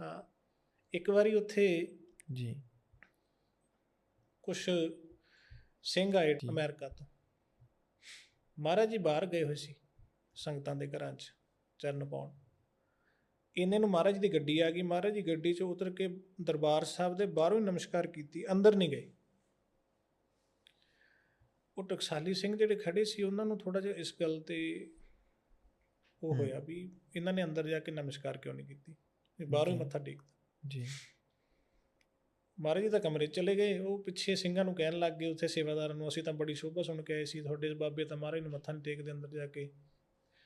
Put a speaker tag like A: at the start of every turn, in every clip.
A: ਹਾਂ ਇੱਕ ਵਾਰੀ ਉੱਥੇ
B: ਜੀ।
A: ਕੁਝ ਸਿੰਘ ਆਏ। ਅਮਰੀਕਾ ਤੋਂ। ਮਹਾਰਾਜ ਜੀ ਬਾਹਰ ਗਏ ਹੋਏ ਸੀ ਸੰਗਤਾਂ ਦੇ ਘਰਾਂ 'ਚ ਚਰਨ ਪਾਉਣ। ਇਹਨੇ ਨੂੰ ਮਹਾਰਾਜ ਦੀ ਗੱਡੀ ਆ ਗਈ। ਮਹਾਰਾਜ ਜੀ ਗੱਡੀ 'ਚੋਂ ਉਤਰ ਕੇ ਦਰਬਾਰ ਸਾਹਿਬ ਦੇ ਬਾਹਰੋਂ ਹੀ ਨਮਸਕਾਰ ਕੀਤੀ ਅੰਦਰ ਨਹੀਂ ਗਏ। ਉਹ ਟਕਸਾਲੀ ਸਿੰਘ ਜਿਹੜੇ ਖੜੇ ਸੀ ਉਹਨਾਂ ਨੂੰ ਥੋੜਾ ਜਿਹਾ ਇਸ ਗੱਲ ਤੇ ਉਹ। ਹੋਇਆ ਵੀ ਇਹਨਾਂ ਨੇ ਅੰਦਰ ਜਾ ਕੇ ਨਮਸਕਾਰ ਕਿਉਂ ਨਹੀਂ ਕੀਤੀ? ਇਹ ਬਾਹਰੋਂ
B: ਜੀ।
A: ਮੱਥਾ ਟੇਕਦਾ
B: ਜੀ।
A: ਮਹਾਰਾਜ ਜੀ ਤਾਂ ਕਮਰੇ ਚਲੇ ਗਏ ਉਹ ਪਿੱਛੇ ਸਿੰਘਾਂ ਨੂੰ ਕਹਿਣ ਲੱਗ ਗਏ ਉੱਥੇ ਸੇਵਾਦਾਰਾਂ ਨੂੰ ਅਸੀਂ ਤਾਂ ਬੜੀ ਸ਼ੋਭਾ ਸੁਣ ਕੇ ਆਏ ਸੀ ਤੁਹਾਡੇ ਬਾਬੇ ਤਾਂ ਮਹਾਰਾਜ ਨੂੰ ਮੱਥਾ ਨਹੀਂ ਟੇਕਦੇ ਅੰਦਰ ਜਾ ਕੇ।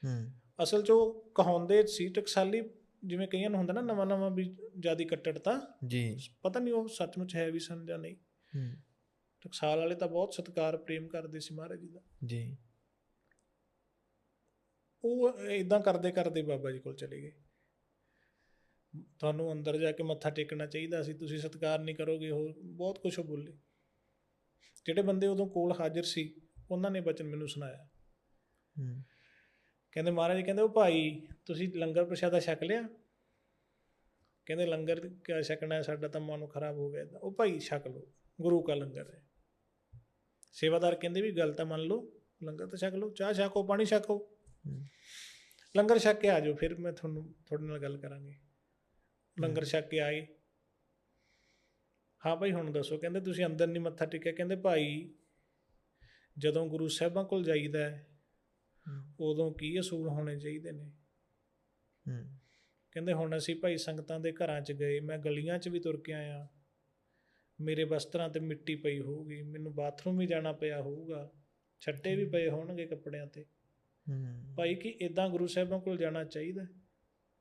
B: ਹੂੰ।
A: ਅਸਲ 'ਚ ਉਹ ਕਹਾਉਂਦੇ ਸੀ ਟਕਸਾਲੀ ਜਿਵੇਂ ਕਈਆਂ ਨੂੰ ਹੁੰਦਾ ਨਾ ਨਵਾਂ ਨਵਾਂ ਵੀ ਜਿਆਦੀ ਕੱਟੜਤਾ।
B: ਜੀ।
A: ਪਤਾ ਨਹੀਂ ਉਹ ਸੱਚਮੁੱਚ ਹੈ ਵੀ ਸਨ ਜਾਂ ਨਹੀਂ।
B: ਹੂੰ।
A: ਟਕਸਾਲ ਵਾਲੇ ਤਾਂ ਬਹੁਤ ਸਤਿਕਾਰ ਪ੍ਰੇਮ ਕਰਦੇ ਸੀ ਮਹਾਰਾਜ ਜੀ ਦਾ।
B: ਜੀ।
A: ਉਹ ਇਦਾਂ ਕਰਦੇ ਕਰਦੇ ਬਾਬਾ ਜੀ ਕੋਲ ਚਲੇ ਗਏ। ਤੁਹਾਨੂੰ ਅੰਦਰ ਜਾ ਕੇ ਮੱਥਾ ਟੇਕਣਾ ਚਾਹੀਦਾ ਸੀ ਤੁਸੀਂ ਸਤਿਕਾਰ ਨਹੀਂ ਕਰੋਗੇ ਹੋਰ ਬਹੁਤ ਕੁਝ ਬੋਲੇ। ਜਿਹੜੇ ਬੰਦੇ ਉਦੋਂ ਕੋਲ ਹਾਜ਼ਰ ਸੀ ਉਹਨਾਂ ਨੇ ਬਚਨ ਮੈਨੂੰ ਸੁਣਾਇਆ।
B: ਹੂੰ।
A: ਕਹਿੰਦੇ ਮਹਾਰਾਜ ਕਹਿੰਦੇ ਉਹ ਭਾਈ ਤੁਸੀਂ ਲੰਗਰ ਪ੍ਰਸ਼ਾਦਾ ਛਕ ਲਿਆ? ਕਹਿੰਦੇ ਲੰਗਰ ਕਿਆ ਛਕਣਾ ਸਾਡਾ ਤਾਂ ਮਨ ਖਰਾਬ ਹੋ ਗਿਆ। ਉਹ ਭਾਈ ਛਕ ਲਓ ਗੁਰੂ ਕਾ ਲੰਗਰ ਹੈ। ਸੇਵਾਦਾਰ ਕਹਿੰਦੇ ਵੀ ਗੱਲ ਤਾਂ ਮੰਨ ਲਓ ਲੰਗਰ ਤਾਂ ਛਕ ਲਓ ਚਾਹ ਛਕੋ ਪਾਣੀ ਛਕੋ। ਲੰਗਰ ਛਕ ਕੇ ਆ ਜਾਓ ਫਿਰ ਮੈਂ ਤੁਹਾਨੂੰ ਤੁਹਾਡੇ ਨਾਲ ਗੱਲ ਕਰਾਂਗੇ। ਲੰਗਰ ਛਕ ਕੇ ਆਏ। ਹਾਂ ਭਾਈ ਹੁਣ ਦੱਸੋ ਕਹਿੰਦੇ ਤੁਸੀਂ ਅੰਦਰ ਨਹੀਂ ਮੱਥਾ ਟੇਕਿਆ। ਕਹਿੰਦੇ ਭਾਈ ਜਦੋਂ ਗੁਰੂ ਸਾਹਿਬਾਂ ਕੋਲ ਜਾਈਦਾ ਹੈ ਉਦੋਂ ਕੀ ਅਸੂਲ ਹੋਣੇ ਚਾਹੀਦੇ ਨੇ? ਕਹਿੰਦੇ ਹੁਣ ਅਸੀਂ ਭਾਈ ਸੰਗਤਾਂ ਦੇ ਘਰਾਂ 'ਚ ਗਏ ਮੈਂ ਗਲੀਆਂ 'ਚ ਵੀ ਤੁਰ ਕੇ ਆਇਆ। ਮੇਰੇ ਵਸਤਰਾਂ ਤੇ ਮਿੱਟੀ ਪਈ ਹੋਊਗੀ ਮੈਨੂੰ ਬਾਥਰੂਮ ਵੀ ਜਾਣਾ ਪਿਆ ਹੋਊਗਾ। ਛੱਟੇ ਵੀ ਪਏ ਹੋਣਗੇ ਕੱਪੜਿਆਂ ਤੇ।
B: ਹੂੰ।
A: ਭਾਈ ਕੀ ਇਦਾਂ ਗੁਰੂ ਸਾਹਿਬਾਂ ਕੋਲ ਜਾਣਾ ਚਾਹੀਦਾ?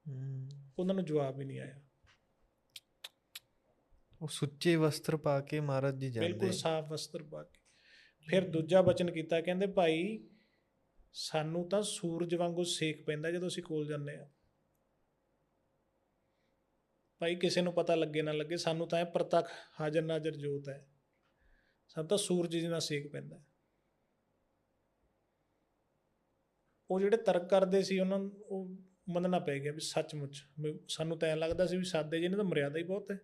B: ਹੂੰ।
A: ਉਹਨਾਂ ਨੂੰ ਜਵਾਬ ਹੀ ਨਹੀਂ ਆਇਆ।
B: ਉਹ ਸੁੱਚੇ ਵਸਤਰ ਪਾ ਕੇ ਮਹਾਰਾਜ ਜੀ ਜਾਂਦੇ
A: ਬਿਲਕੁਲ ਸਾਫ਼ ਵਸਤਰ ਪਾ ਕੇ। ਫਿਰ ਦੂਜਾ ਬਚਨ ਕੀਤਾ ਕਹਿੰਦੇ ਭਾਈ ਸਾਨੂੰ ਤਾਂ ਸੂਰਜ ਵਾਂਗੂ ਸੇਕ ਪੈਂਦਾ ਜਦੋਂ ਅਸੀਂ ਕੋਲ ਜਾਂਦੇ ਆ ਭਾਈ ਕਿਸੇ ਨੂੰ ਪਤਾ ਲੱਗੇ ਨਾ ਲੱਗੇ ਸਾਨੂੰ ਤਾਂ ਇਹ ਪ੍ਰਤੱਖ ਹਾਜ਼ਰ ਨਾਜ਼ਰ ਜੋਤ ਹੈ। ਸਾਨੂੰ ਤਾਂ ਸੂਰਜ ਜਿਹਾ ਸੇਕ ਪੈਂਦਾ। ਉਹ ਜਿਹੜੇ ਤਰਕ ਕਰਦੇ ਸੀ ਉਹਨਾਂ ਨੂੰ ਉਹ ਮੰਨਣਾ ਪੈ ਗਿਆ ਵੀ ਸੱਚਮੁੱਚ ਸਾਨੂੰ ਤਾਂ ਐਂ ਲੱਗਦਾ ਸੀ ਵੀ ਸਾਦੇ ਜਿਹਨੇ ਤਾਂ ਮਰਿਆਦਾ ਹੀ ਬਹੁਤ ਹੈ।